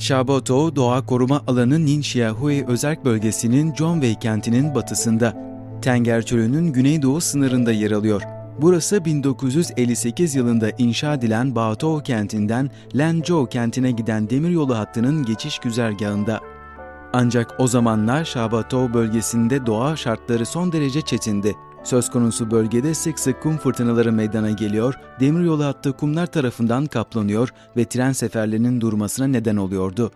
Shabotou Doğa Koruma Alanı Ningxia-Hui Özerk Bölgesi'nin Zhongwei kentinin batısında. Tenger Çölü'nün güneydoğu sınırında yer alıyor. Burası 1958 yılında inşa edilen Baotou kentinden Lanzhou kentine giden demiryolu hattının geçiş güzergahında. Ancak o zamanlar Shabatou bölgesinde doğa şartları son derece çetindi. Söz konusu bölgede sık sık kum fırtınaları meydana geliyor, demiryolu hattı kumlar tarafından kaplanıyor ve tren seferlerinin durmasına neden oluyordu.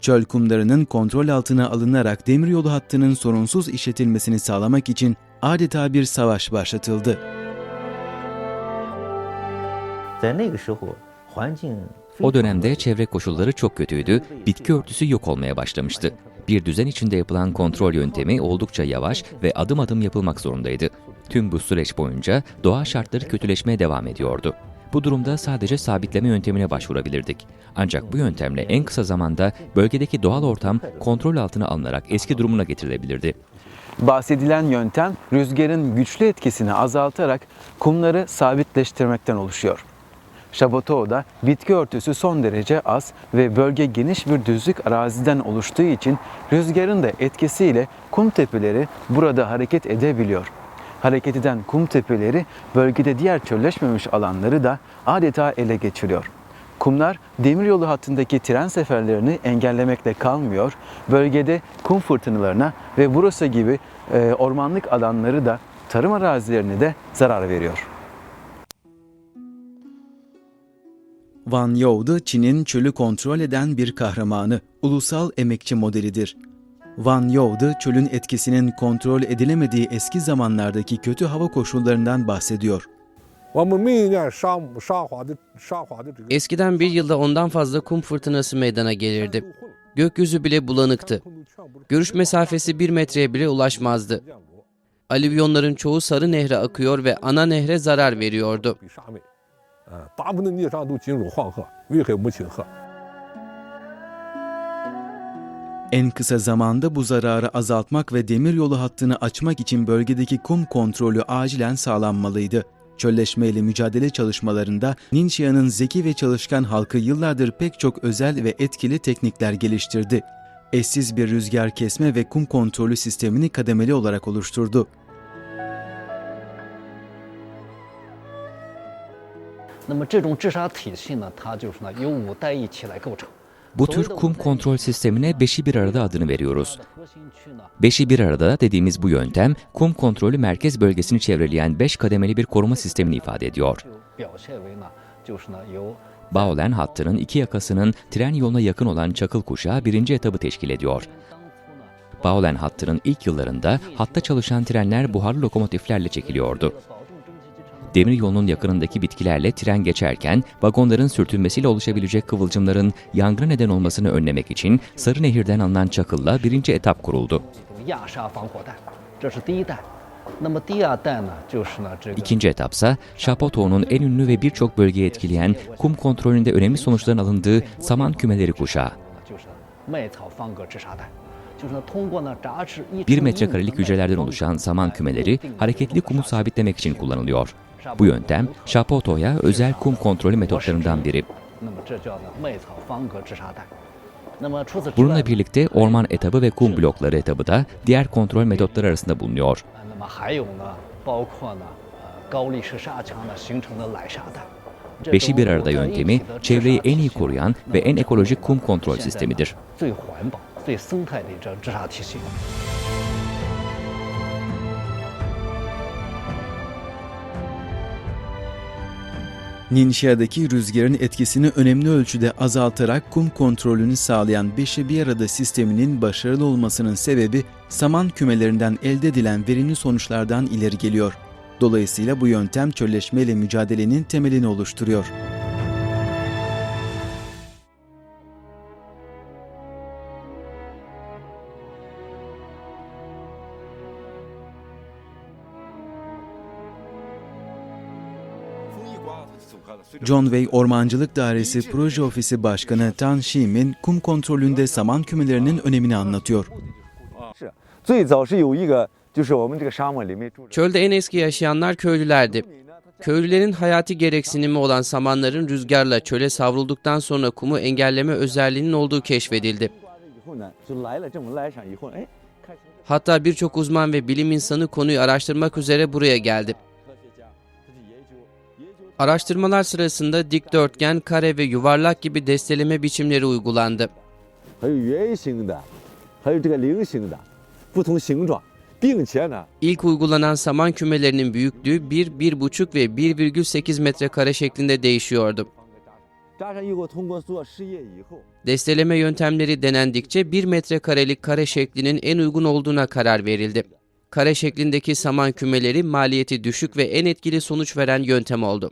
Çöl kumlarının kontrol altına alınarak demiryolu hattının sorunsuz işletilmesini sağlamak için adeta bir savaş başlatıldı. 在那个时候，环境 O dönemde çevre koşulları çok kötüydü, bitki örtüsü yok olmaya başlamıştı. Bir düzen içinde yapılan kontrol yöntemi oldukça yavaş ve adım adım yapılmak zorundaydı. Tüm bu süreç boyunca doğa şartları kötüleşmeye devam ediyordu. Bu durumda sadece sabitleme yöntemine başvurabilirdik. Ancak bu yöntemle en kısa zamanda bölgedeki doğal ortam kontrol altına alınarak eski durumuna getirilebilirdi. Bahsedilen yöntem rüzgarın güçlü etkisini azaltarak kumları sabitleştirmekten oluşuyor. Şabatou'da bitki örtüsü son derece az ve bölge geniş bir düzlük araziden oluştuğu için rüzgarın da etkisiyle kum tepeleri burada hareket edebiliyor. Hareket eden kum tepeleri bölgede diğer çölleşmemiş alanları da adeta ele geçiriyor. Kumlar demiryolu hattındaki tren seferlerini engellemekle kalmıyor, bölgede kum fırtınalarına ve burası gibi e, ormanlık alanları da tarım arazilerine de zarar veriyor. Van You'da Çin'in çölü kontrol eden bir kahramanı, ulusal emekçi modelidir. Van You'da çölün etkisinin kontrol edilemediği eski zamanlardaki kötü hava koşullarından bahsediyor. Eskiden bir yılda ondan fazla kum fırtınası meydana gelirdi. Gökyüzü bile bulanıktı. Görüş mesafesi bir metreye bile ulaşmazdı. Alüvyonların çoğu Sarı Nehre akıyor ve ana nehre zarar veriyordu. 比沙漠，啊，大部分的孽障都进入黄河，危害母亲河。 En kısa zamanda bu zararı azaltmak ve demiryolu hattını açmak için bölgedeki kum kontrolü acilen sağlanmalıydı. Çölleşmeyle mücadele çalışmalarında Ninxia'nın zeki ve çalışkan halkı yıllardır pek çok özel ve etkili teknikler geliştirdi. Eşsiz bir rüzgar kesme ve kum kontrolü sistemini kademeli olarak oluşturdu. 那么这种治沙体系呢，它就是呢由五代一起来构成。 Bu tür kum kontrol sistemine beşi bir arada adını veriyoruz. 核心区呢， Beşi bir arada dediğimiz bu yöntem, kum kontrolü merkez bölgesini çevreleyen beş kademeli bir koruma sistemini ifade ediyor. 就表现为呢，就是呢由 Baolen hattının iki yakasının tren yoluna yakın olan çakıl kuşağı birinci etabı teşkil ediyor. 当初呢 Baolen hattının ilk yıllarında hatta çalışan trenler buharlı lokomotiflerle çekiliyordu. demir yolunun yakınındaki bitkilerle tren geçerken vagonların sürtünmesiyle oluşabilecek kıvılcımların yangına neden olmasını önlemek için Sarınehir'den alınan çakılla birinci etap kuruldu. İkinci etapsa Şapoto'nun en ünlü ve birçok bölgeyi etkileyen kum kontrolünde önemli sonuçların alındığı saman kümeleri kuşağı. Bir metrekarelik hücrelerden oluşan saman kümeleri hareketli kumu sabitlemek için kullanılıyor. Bu yöntem Şapoto'ya özel kum kontrolü metotlarından biri. Bununla birlikte orman etabı ve kum blokları etabı da diğer kontrol metotları arasında bulunuyor. Beşi bir arada yöntemi, çevreyi en iyi koruyan ve en ekolojik kum kontrol sistemidir. Ninşia'daki rüzgarın etkisini önemli ölçüde azaltarak kum kontrolünü sağlayan beşi bir arada sisteminin başarılı olmasının sebebi saman kümelerinden elde edilen verimli sonuçlardan ileri geliyor. Dolayısıyla bu yöntem çölleşmeyle mücadelenin temelini oluşturuyor. John Way Ormancılık Dairesi Proje Ofisi Başkanı Tan Shim'in kum kontrolünde saman kümelerinin önemini anlatıyor. Çölde en eski yaşayanlar köylülerdi. Köylülerin hayati gereksinimi olan samanların rüzgarla çöle savrulduktan sonra kumu engelleme özelliğinin olduğu keşfedildi. Hatta birçok uzman ve bilim insanı konuyu araştırmak üzere buraya geldi. Araştırmalar sırasında dikdörtgen, kare ve yuvarlak gibi desteleme biçimleri uygulandı. İlk uygulanan saman kümelerinin büyüklüğü 1-1,5 ve 1,8 metrekare şeklinde değişiyordu. Desteleme yöntemleri denendikçe 1 metrekarelik kare şeklinin en uygun olduğuna karar verildi kare şeklindeki saman kümeleri maliyeti düşük ve en etkili sonuç veren yöntem oldu.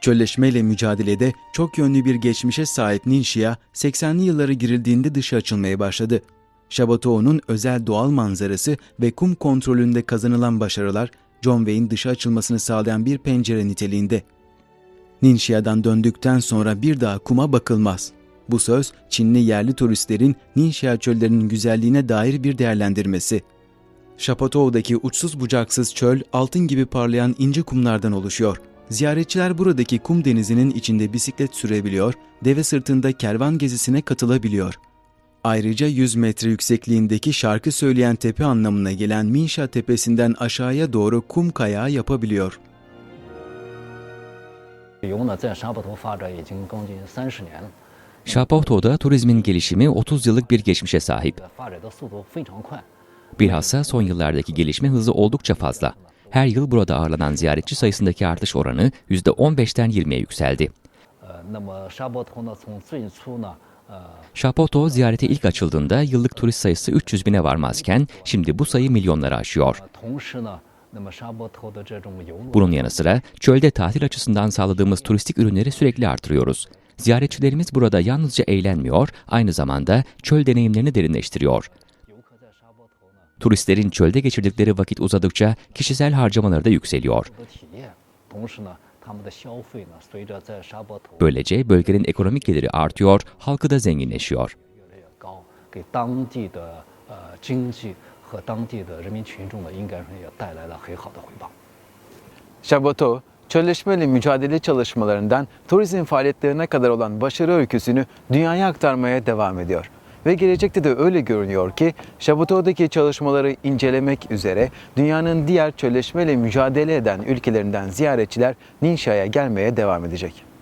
Çölleşmeyle mücadelede çok yönlü bir geçmişe sahip Ninşia, 80'li yıllara girildiğinde dışa açılmaya başladı. Şabatoğ'un özel doğal manzarası ve kum kontrolünde kazanılan başarılar John Wayne'in dışa açılmasını sağlayan bir pencere niteliğinde. Ninşia'dan döndükten sonra bir daha kuma bakılmaz. Bu söz, Çinli yerli turistlerin Ninşia çöllerinin güzelliğine dair bir değerlendirmesi. Şapatoğu'daki uçsuz bucaksız çöl, altın gibi parlayan ince kumlardan oluşuyor. Ziyaretçiler buradaki kum denizinin içinde bisiklet sürebiliyor, deve sırtında kervan gezisine katılabiliyor. Ayrıca 100 metre yüksekliğindeki şarkı söyleyen tepe anlamına gelen Minşa tepesinden aşağıya doğru kum kayağı yapabiliyor. Şapoto'da turizmin gelişimi 30 yıllık bir geçmişe sahip. Bilhassa son yıllardaki gelişme hızı oldukça fazla. Her yıl burada ağırlanan ziyaretçi sayısındaki artış oranı %15'ten 20'ye yükseldi. Şapoto ziyarete ilk açıldığında yıllık turist sayısı 300 bine varmazken şimdi bu sayı milyonları aşıyor. Bunun yanı sıra çölde tatil açısından sağladığımız turistik ürünleri sürekli artırıyoruz. Ziyaretçilerimiz burada yalnızca eğlenmiyor, aynı zamanda çöl deneyimlerini derinleştiriyor. Turistlerin çölde geçirdikleri vakit uzadıkça kişisel harcamaları da yükseliyor. Böylece bölgenin ekonomik geliri artıyor, halkı da zenginleşiyor. Şabato, çölleşmeyle mücadele çalışmalarından turizm faaliyetlerine kadar olan başarı öyküsünü dünyaya aktarmaya devam ediyor. Ve gelecekte de öyle görünüyor ki Şabato'daki çalışmaları incelemek üzere dünyanın diğer çölleşmeyle mücadele eden ülkelerinden ziyaretçiler Ninşa'ya gelmeye devam edecek.